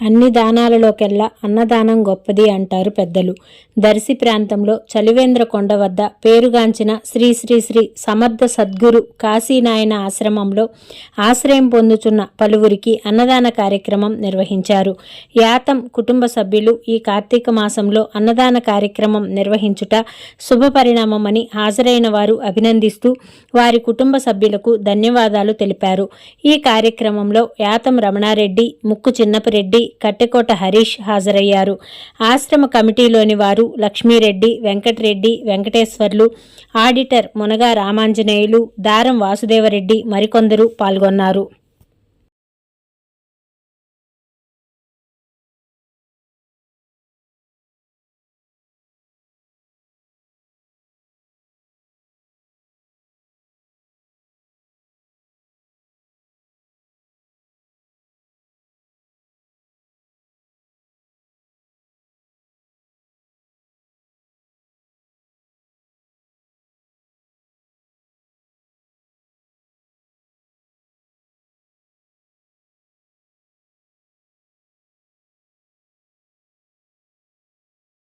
అన్ని దానాలలోకెల్లా అన్నదానం గొప్పది అంటారు పెద్దలు. దర్శి ప్రాంతంలో చలివేంద్ర కొండ వద్ద పేరుగాంచిన శ్రీ శ్రీ శ్రీ సమర్థ సద్గురు కాశీనాయన ఆశ్రమంలో ఆశ్రయం పొందుచున్న పలువురికి అన్నదాన కార్యక్రమం నిర్వహించారు. యాతం కుటుంబ సభ్యులు ఈ కార్తీక మాసంలో అన్నదాన కార్యక్రమం నిర్వహించుట శుభ పరిణామమని హాజరైన వారు అభినందిస్తూ వారి కుటుంబ సభ్యులకు ధన్యవాదాలు తెలిపారు. ఈ కార్యక్రమంలో యాతం రమణారెడ్డి ముక్కు చిన్నపరెడ్డి కట్టెకోట హరీష్ హాజరయ్యారు. ఆశ్రమ కమిటీలోని వారు లక్ష్మీరెడ్డి వెంకటరెడ్డి వెంకటేశ్వర్లు ఆడిటర్ మునగా రామాంజనేయులు దారం వాసుదేవరెడ్డి మరికొందరు పాల్గొన్నారు.